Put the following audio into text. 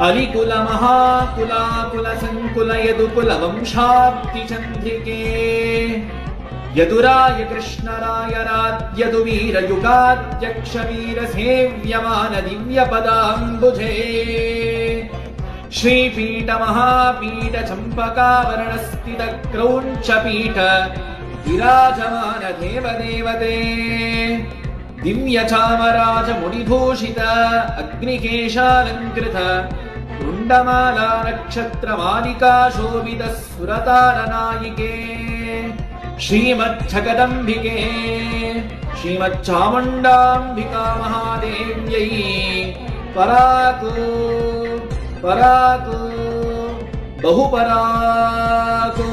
అరికుల మహాకులాకుల సంకుల యదుకుల వంశాబ్ది చంద్రికే యదురాయ కృష్ణరాయ రాద్యదు వీరయుగాధ్యక్ష వీర సేవ్యమాన దివ్య పదాంబుజే శ్రీపీఠ మహాపీఠ చంపకావరణ స్థిత క్రౌంచపీఠ విరాజమాన దేవదేవతే దివ్య చామరాజ ముడిభూషిత అగ్నికేశాలంకృత कुण्डमाला नक्षत्रमालिका शोभित सुरतारनायिके। श्रीमच्छकदम्बिके। श्रीमच्चामुण्डाम्बिका महादेव्यै। पराकु पराकु बहुपराकु